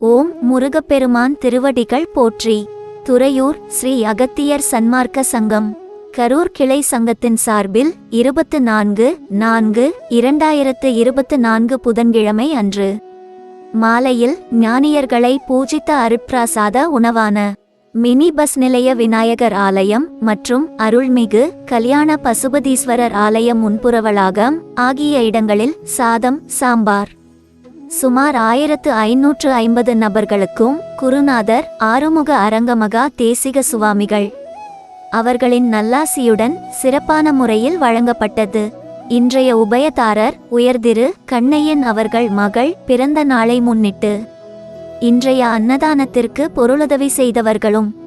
ஓம் முருகப்பெருமான் திருவடிகள் போற்றி. துறையூர் ஸ்ரீ அகத்தியர் சன்மார்க்க சங்கம். கரூர் கிளை சங்கத்தின் சார்பில் இருபத்து நான்கு நான்கு இரண்டாயிரத்து இருபத்து நான்கு புதன்கிழமை அன்று. மாலையில் ஞானியர்களை பூஜித்த அருட்பிராசாத உணவான மினி பஸ் நிலைய விநாயகர் ஆலயம் மற்றும் அருள்மிகு கல்யாண பசுபதீஸ்வரர் ஆலயம் முன்புறவளாகம் ஆகிய இடங்களில் சாதம் சாம்பார் சுமார் ஆயிரத்து ஐநூற்று ஐம்பது நபர்களுக்கும் குருநாதர் ஆறுமுக அரங்கமகா தேசிக சுவாமிகள். அவர்களின் நல்லாசியுடன் சிறப்பான முறையில் வழங்கப்பட்டது. இன்றைய உபயதாரர் உயர்திரு கண்ணையன் அவர்கள் மகள் பிறந்த நாளை முன்னிட்டு இன்றைய அன்னதானத்திற்கு பொருளுதவி செய்தவர்களும்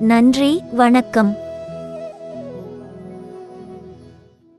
நன்றி வணக்கம்.